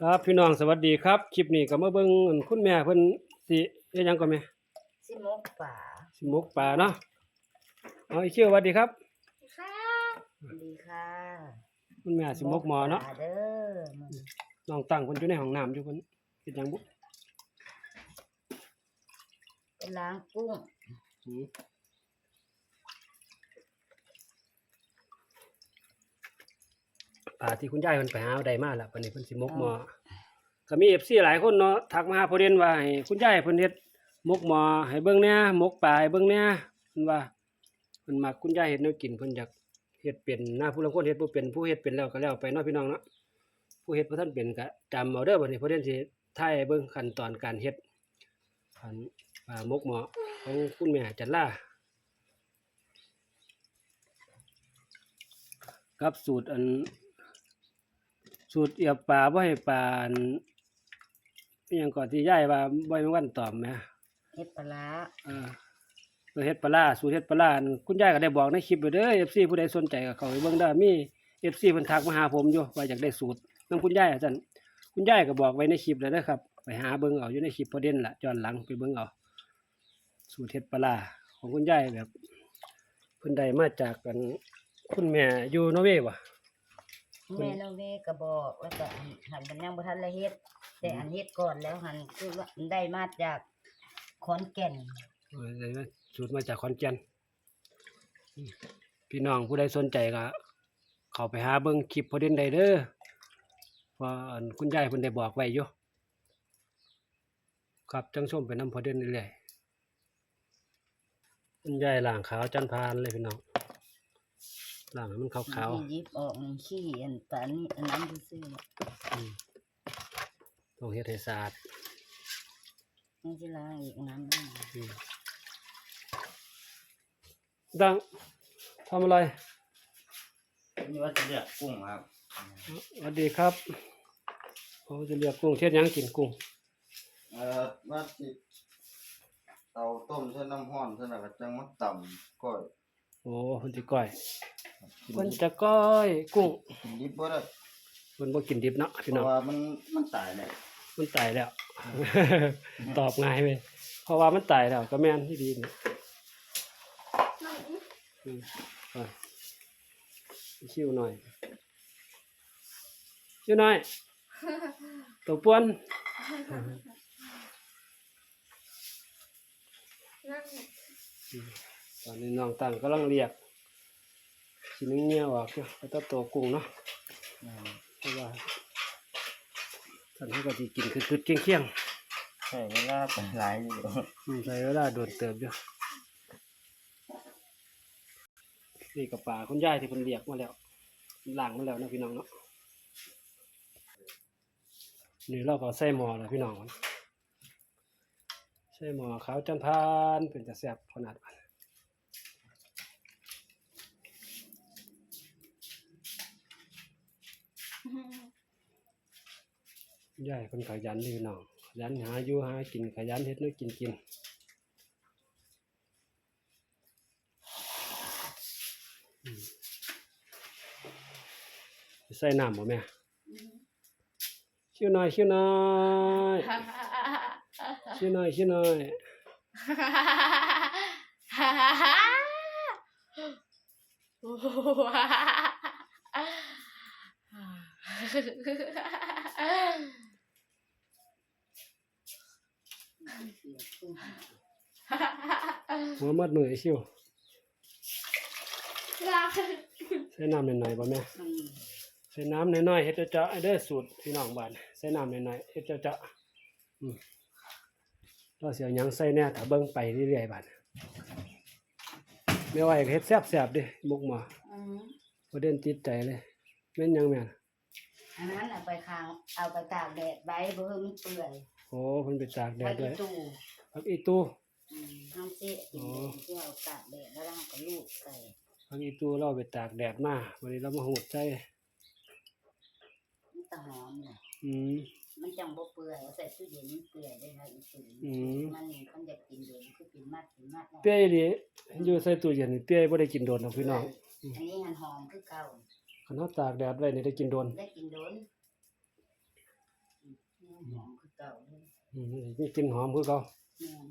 ครับพี่น้องสวัสดีครับคลิปนี้ก็มาเบิ่งอันคุณแม่เพิ่นสิเฮ็ดหยังก่อนแม่สิมกป่าสิหมกปลาเนาะเอาอีกเชื่อสวัสดีครับดีค่ะคุณแม่สิหมกหมอเนาะป่เด้อมึงน้องตั้งเพิ่นอยู่ในห้องน้ำอยู่เพิ่นเฮ็ดหยังบุเป็นล้างกุ้งอืม ปลาที่คุณยายเพิ่นไปหาเอาได้มาแล้วบัดนี้เพิ่นสิหมกหมอก็มี FC หลายคนเนาะทักมาหาพอเด่นว่าให้คุณยายเพิ่นเฮ็ดหมกหมอให้เบิ่งแหน่หมกปลาให้เบิ่งแหน่เพิ่นว่าเพิ่นมักคุณยายเฮ็ดแนวกินเพิ่นอยากเฮ็ดเป็นหน้าผู้ลางคนเฮ็ดบ่เป็นผู้เฮ็ดเป็นแล้วก็แล้วไปเนาะพี่น้องเนาะผู้เฮ็ดบ่ทันเป็นก็จำเอาเด้อบัดนี้พอเด่นสิถ่ายให้เบิ่งขั้นตอนการเฮ็ดอันปลาหมกหมอของคุณแม่จันลากับสูตรอัน สูตรเอียบปลาบ่ให้ปลาอันอหยังก่อนที่ยายว่าบ่ให้มันวันตอมแหมเฮ็ดปลาร้าเออตัวเฮ็ดปลาร้าสูตรเฮ็ดปลาร้าอันคุณยายก็ได้บอกในคลิปไปเด้อ FC ผู้ใดสนใจก็เข้าไปเบิ่งได้มี FC เพิ่นทักมาหาผมอยู่ว่าอยากได้สูตรนำคุณยายอาจารย์คุณยายก็บอกไว้ในคลิปแล้วเด้อครับ ไปหาเบิ่งเอาอยู่ในคลิปประเด็นล่ะย้อนหลังไปเบิ่งเอาสูตรเฮ็ดปลาร้าของคุณยายแบบเพิ่นได้มาจากกันคุณแม่อยู่นอร์เวย์บ่ แม่น้องเวก็บอกแล้วก็อันหันกันยังบ่ทันละเฮ็ดแต่อันเฮ็ดก่อนแล้วหันคือว่าได้มาจากขอนแก่นเออได้มาสูตรมาจากขอนแก่นอืมพี่น้องผู้ใดสนใจก็เข้าไปหาเบิ่งคลิปพอเด่นได้เด้อเพราะอันคุณยายเพิ่นได้บอกไว้อยู่ครับจังชมไปนำพอเด่นเรื่อยๆคุณยายล้างขาวจันพานเลยพี่น้อง ล้างให้มันขาวนี่หยิบออกนี่ขี้อันปลานี่อันนั้นซื่อๆเนี่ยๆอืมต้องเฮ็ดให้สะอาดนี่สิล้างอีกน้ำนึงอืมดังทำอะไรนี่ว่าจะเลือกกุ้งครับสวัสดีครับเขาจะเรียกกุ้งเทียดหยังกินกุ้งเอ่อว่าสิเตาต้มใช้น้ำห้อนใช่ไหมก็จังมันต่ำก้อย โอ้คนจะก้อยกินคนดิบจะก้อยกุ้งกินดิบบ่ได้คนบ่กินดิบเนาะเพพี่น้องราะว่ามันมันตายเลยมันตายแล้ว ตอบง่ายไปเพราะว่ามันตายแล้วก็แม่นที่ดีนี่อืมไปชิวหน่อยชิวหน่อยตัวป้วน ตอนนี้น้องตั้งกำลังเรียกสินึงเงี้ยวออกเนาะแล้วก็ตัวกุ้งเนาะอืมเพราะว่าท่านเขาก็สิกินคือๆเคียงๆใช่เวลาไปหลายอยู่อืมใช้เวลาโดนเติบอยู่นี่กับป่าคุณยายที่เพิ่นเรียกมาแล้วล้างมาแล้วนะพี่น้องเนาะนี่เราก็ใส่หม้อแล้วพี่น้องใส่หม้อขาวจันทานเป็นจะแซ่บขนาดนั้น ยายคนขยันเดีพี่น้องขยันหาอยู่หากินขยันเฮ็ดนู่นกินกินใส่น้ำบ่แม่ชิวหน่อยชิวหน่อยชิวหน่อยชิวหน่อย หัวมัดมือไอ้ชิวใส่น้ำหน่อยๆบ่แม่อืมใส่น้ำน้อยๆเฮ็ดเจาะๆไอ้เด้อสูตรพี่น้องบ้านใส่น้ำน้อยๆเฮ็ดเจาะๆอืมเราเสียหยังใส่แน่ถ้าเบิ่งไปเรื่อยๆบ้านแม่ว่าอยากเฮ็ดแซ่บๆเด้มุกหมาอืมบ่เด่นติดใจเลยแม่นหยังแม่น อันนั้นเอาไปค้างเอาไปตากแดดไว้บ่ให้มันเปื่อยโอ้เพิ่นไปตากแดไว้ดด้ที่วยตู้ผักอีตู้อืมน้องเจ๊กินอ๋อที่เอาตากแดดแล้วเราก็ลูบใส่ผักอีตู้เราไปตากแดดมาวันนี้เรามาหูดใจมันจะหอมเลยอืม มันจังบ่เปื่อยเอาใส่ตู้เย็นมันเปื่อยได้ค่ะอีกทีอืม มันมันอยากกินเดือนคือกินมากกินมากเปี้ยอีหลีอยู่ใส่ตู้เย็นนี่เปี้ยบ่ได้กินโดนหรอกพี่น้อง อันนี้มันหอมคือเก่า คันเฮาตากแดดไว้นี่ได้กินโดนได้กินโดนหอมคือเก่าเลยอืมมีกลิ่นหอมคือเขาแม่น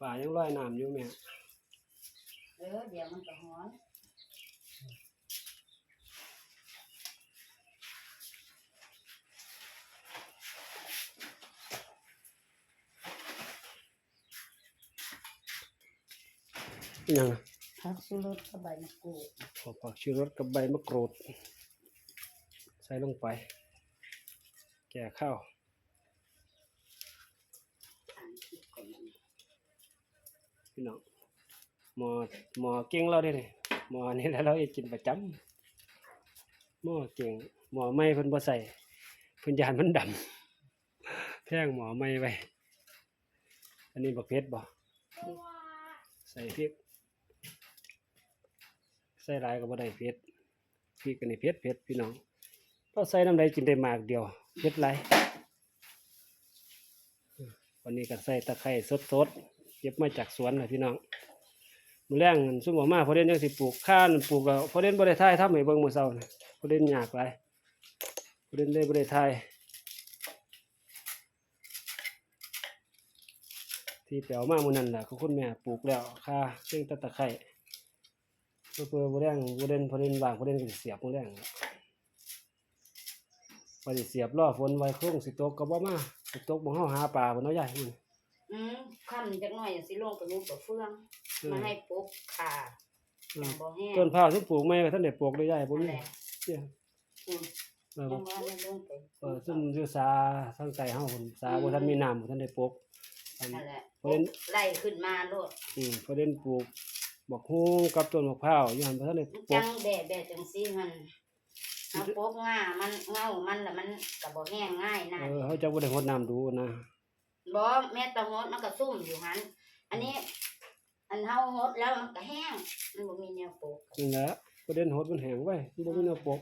ป่ายังลอยน้ำอยู่แม่เออเดี๋ยวมันก็ฮ้อนอิหยังนะ ผักชูรสกับใบมะกรูดขอผักชีรสกับใบมะกรูด ใส่ลงไป แก่ข้าวอ่านคิดก่อนมันพี่น้องหมอหมอเก่งเราเด้นี่หมอนี่แหละเราเอกินประจำหมอเก่งหมอไม่เพิ่นบ่ใส่เพิ่นยานมันดำแพงหมอไม่ไวอันนี้บักเพชรบ่ใส่พริก ใส่หลายก็บ่ได้เผ็ดพริกอันนี้เผ็ดเผ็ดพี่น้องเราใส่น้ำใดกินได้มากเดียวเผ็ดหลายวันนี้ก็ใส่ตะไคร้สดๆเก็บมาจากสวนนะพี่น้องมื้อแรงนั่นซุ่มออกมาพอเด่นยังสิปลูกข้านปลูกแล้วพอเด่นบ่ได้ทายทำให้เบิ่งมือเช้าพอเด่นยากหลายพอเด่นเลยบ่ได้ทายที่ไปเอามากมือนั้นล่ะของคุณแม่ปลูกแล้วค่าเรื่องตะไคร้ เพื่อเพื่อบ่แรงบ่เด่นพอเด่นบางพอเด่นก็สิเสียบบ่แรงพอสิเสียบรอฝนไว้โคงสิตกก็บ่มาสิตกบ่เฮาหาปลาบ่เนาะยายมันอืมคั่นจักหน่อยสิลงไปมุกกับเฟืองมาให้ปุ๊บขาจังบ่แห้งต้นพร้าวที่ปลูกใหม่ก็ทันได้ปลูกเลยยายบ่นั่นมีแหละเตี้ยอืมเออยังว่าได้ลงไปเออซุ่มอยู่สาทางใต้เฮาพุ่นสาบ่ทันมีน้ำบ่ทันได้ปลูกอันนั่นแหละพอเด่นไล่ขึ้นมาโลดอืมพอเด่นปลูก บักฮู้กับต้นมะพร้าวอยู่หั่นบ่ทันได้ปลูจักงแบะแบะจังซี่มันเอาโป๊กง่ามันเงามันแล้วมันก็บ่แห้งง่ายนะเออเฮาจะบ่ได้รดน้ำดูนะบ่แม่ตะงดมันก็ซุ่มอยู่หันอันนี้ อันเฮาหดแล้วมันก็แห้ง มันบ่มีแนวโป๊กนั่นแหละประเด็นรดมันแห้งไว้มันบ่มีแนวปลูก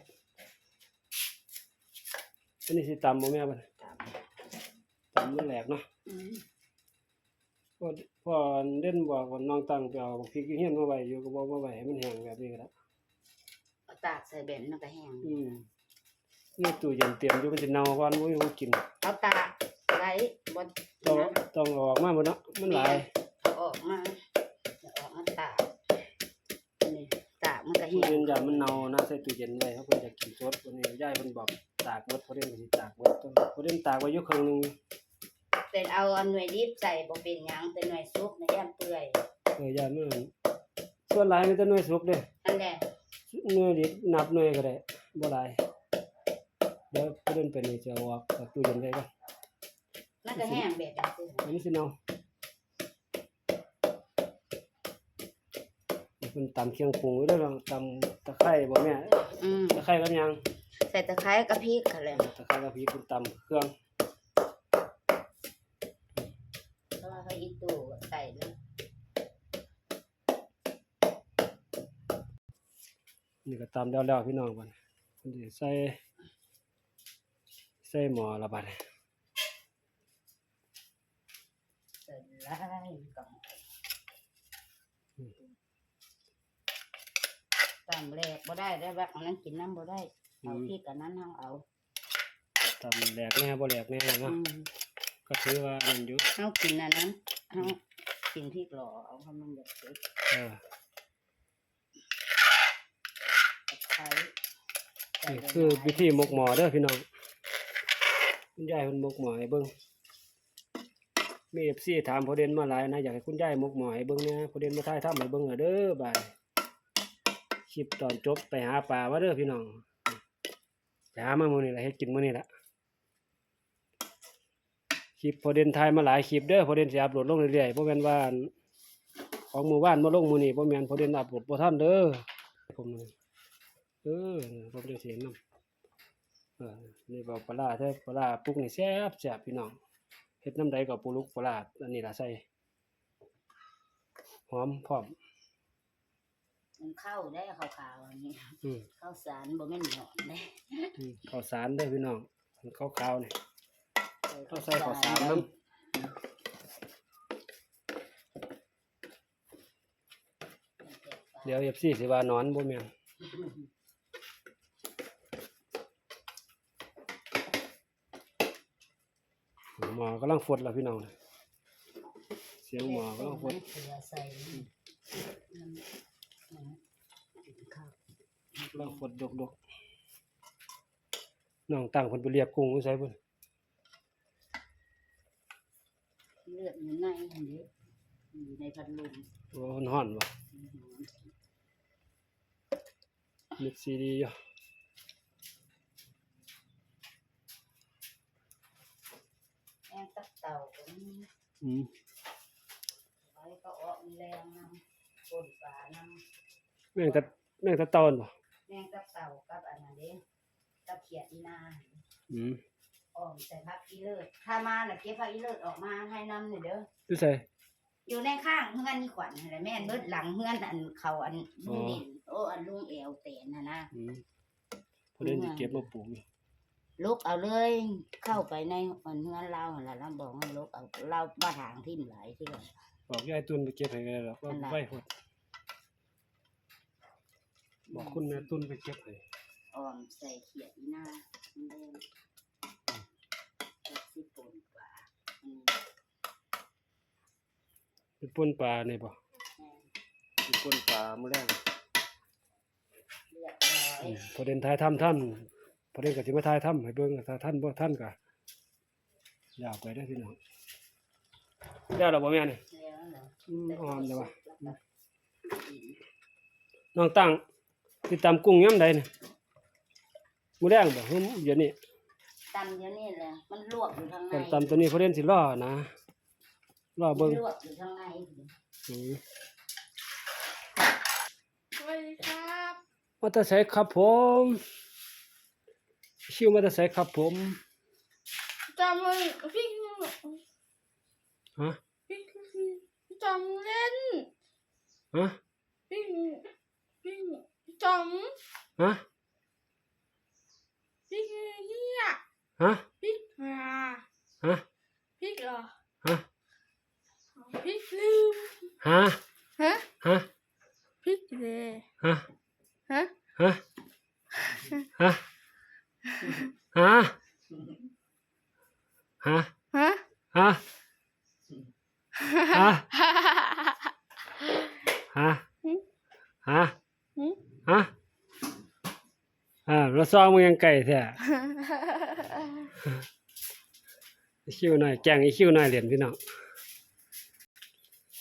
อันนี้สิตำบ่แม่บัดตาม ตำมันแหลกเนาะอืม พอพอเด่นบอกว่าน้องตั้งไปเอาบักพริกอยู่เฮียนมาไว้อยู่ก็บอกมาไว้ให้มันแห้งแบบนี้ก็ได้เอาตากใส่แบนมันก็แห้งอืมนี่ตู้เย็นเตรียมอยู่มันสิเน่าก่อนบ่มีผู้กิน เอาตากไว้บ่ต้องต้องเอาออกมาหมดเนาะมันหลายเอาออกมาเอาออกมาตากนี่ตากมันก็ตู้แห้เย็งนอย่ามันเน่านะใส่ตู้เย็นไว้เขาเพิ่นจะกินสดวันนี้ยายเพิ่นบอกตากหมดเพราะเด่นก็สิตากหมดต้องเพราะเด่นตากไว้อยู่ครึ่งหนึง แต่เอาอันหน่วยดิบใส่บ่เป็นหยังแต่หน่วยซุปนะย่านเปื่อยเออยายมันส่วนหลายมีแต่หน่วยสุกเด้นั่นแหละหน่วยดิบนับหน่วยก็ได้บ่หลายเดี๋ยวเพราะเด่นไปนี่จะเอาออกจากตู้เย็นไว้ก่อนมันก็แห้งแบบนี้อันนี้สิเนาเป็นตำเคียงปรุงไว้ด้วยลองตำตะไคร้บ่แม่อืมตะไคร้กับหยังใส่ตะไคร้กับพริกค่ะเลยตะไคร้กับพริกเป็นตำเครื่อง นี่ก็ตำแล้วๆพี่น้องบัดนี้เพิ่นสิใส่ใส่หม้อละบัดนี้ใส่ไล่ก่อนตามแรกบ่ได้ได้แบบอันนั้นกินน้ำบ่ได้เอาพริกอันนั้นเอาเอาตำแหลกแน่บ่แหลกแน่อืเนาะมก็ถือว่าอันนั้นอยู่เอากินอันนั้นเอากินพริกหล่อเอาให้มันแบบเผ็ดเออ ตะ ไข่นี่คือม้วิธีหมกหมอเด้อพี่น้องคุณยายเพิ่นหมกหมอให้เบิ่งมี FC ถามพอเด่นมาหลายนะอยากให้คุณยายหมกหมอให้เบิ่งแหน่พอเด่นมาถ่ายทำให้เบิ่งเอาเด้อบายคลิปตอนจบไปหาปลามาเด้อพี่น้องไปหามามื้อนี้ละเฮ็ดกินมื้อนี้ละคลิปพอเด่นถ่ายมาหลายคลิปเด้อพอเด่นสิอัปโหลดลงเรื่อยๆบ่แม่นว่านของมื้อวานมาลงมื้อนี้บ่แม่นพอเด่นอัปโหลดบ่ทันเด้อผมนี่ เออผมจะเสียน้ำเออนี่บอกปลาร้าเด้อปลาร้าปรุกนี่แซ่บแซ่บพี่น้องเฮ็ดน้ำใดก็ปรุกปลาร้าอันนี้ล่ะใส่หอมพร้อมมันเข้าได้ขาวๆอันนี้อืมข้าวสารบ่แม่นหนอนได้อืมข้าวสารเด้อพี่น้องมันขาวๆนี่ใส่ต้องใส่ข้าวสารน้ำเดี๋ยว FC สิว่าหนอนบ่แม่น หมอกำลังฟดแล้วพี่น้องน่ะเสียงหมอกำลังฟดเสือใส่น้ำน้ำข้าวกำลังฟดดกๆน้องตั้งเพิ่นไปเรียกกุ้งไว้ใส่เพิ่นเลือดอยู่ในอันนี้อยู่ในพัดลมโอ้มันฮ้อนบ่มิกซีดีอยู่ องตับเต่าก็มีอืมไว้ก็ออกมีแรงนำป่นปลานำแม่งตะแม่งตะตอนบ่แมงตับเต่ากับอันนั้นเด้ตับเขียดอีนาอืมอ้อมใส่ผักอีเลิศถ้ามาน่ะเก็บผักอีเลิศออกมาให้นำนี่เด้อ ดูใส่อยู่ในข้างเฮือนนี่ขวัญนั่นแหละแม่นเบิดหลังเฮือนอันเขาอันลุงดินโอ้อันลุงแอวเตนน่ะนะอืมพอเล่นสิเก็บมาปลูกอยู่ ลุกเอาเลย เข้าไปในอันเฮือนเราหั่นล่ะเราบอกให้ลุกเอาเราบ้าทางทิ่มหลายเทื่อบอกยายตุนไปเก็บให้ก็ได้หรอกว่าอันไหนไว้หดบอกคุณแม่ตุนไปเก็บให้อ้อมใส่เขียดอีนามันเด้งจักสิปนกว่าอืมเป็นป่นปลานี่บ่แม่นเป็นป่นปลามื้อแรกเรียบร้อยอืมพอเด่นทายทำท่าน พอเด่นก็สิมาทายทำให้เบิ่งถ้าท่านบ่ท่านก็ยาวไปได้อพี่น้องแล้วล่ะบ่แม่นี่แล้วเหรออืมอ่อนเลยวะแล้วก็กินน้องตั้งติดตามกุ้งยามใดนี่มื้อแรงบ่ฮึเดี๋ยวนี้ตำเดี๋ยวนี้แหละมันลวกอยู่ข้างในตามตามตัวนี้พอเด่นสิรอนะรอเบิ่งลวกอยู่ข้างในอืมสวัสดีครับมาแต่ไสครับผม ชื่อมาแต่ไสครับผมจำเลยพี่ฮะพี่พี่จำเล่นฮะพี่พี่จฮะำพี่เฮียฮะ พี่หา ฮะ พี่เหรอ ฮะ พี่ลืม ฮะ ฮะ ฮะ พี่เลย ฮะ ฮะ ฮะฮะฮะ ฮะ ฮะฮะ ฮะ ฮะ ฮะ ฮะอ่าเราซ้อมมึงยังไก่แท้อีคิวหน่อยแกงอีคิวหน่อยเหรียญพี่น้อง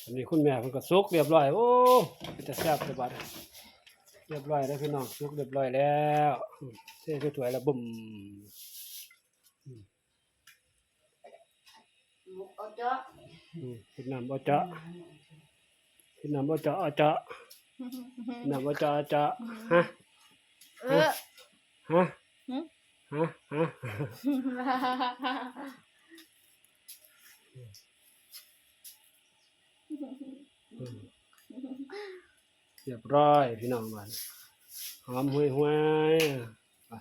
อันนี้คุณแม่เพิ่นก็สุกเรียบร้อย โอ้เป็นจะแซ่บจะบัดเรียบร้อยแล้วพี่น้องสุกเรียบร้อยแล้วอืมเท่สวยๆแล้วบุ่ม หมุกเอาเจาะอืมเป็นน้ำบ่เจาะเป็นน้ำบ่เจาะเอาเจาะน้ำบ่เจาะเอาเจาะฮะเออฮะหืมฮะฮะเรียบร้อยพี่น้องมันหอมห่วยห่วยๆไป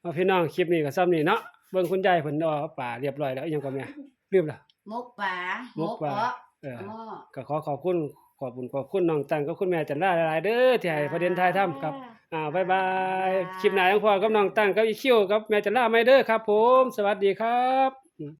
เอาพี่น้องคลิปนี้ก็ซ้ำนี่เนาะ เบิ่งคุณยายเพิ่นเอาป่าเรียบร้อยแล้วอิหยังก็แม่ลืมละหมกปลาหมกปลาเาะเออหม้อก็ขอขอบคุณขอบคุณขอบคุณน้องตังกับคุณแม่จันดาหลายๆเด้อที่ให้ประเด็นทายทำครับ อ่าบ๊ายบายคลิปหน้ายังพอกับน้องตังกับอีคิวกับแม่จันดาไม่เด้อครับ ผม สวัสดีครับ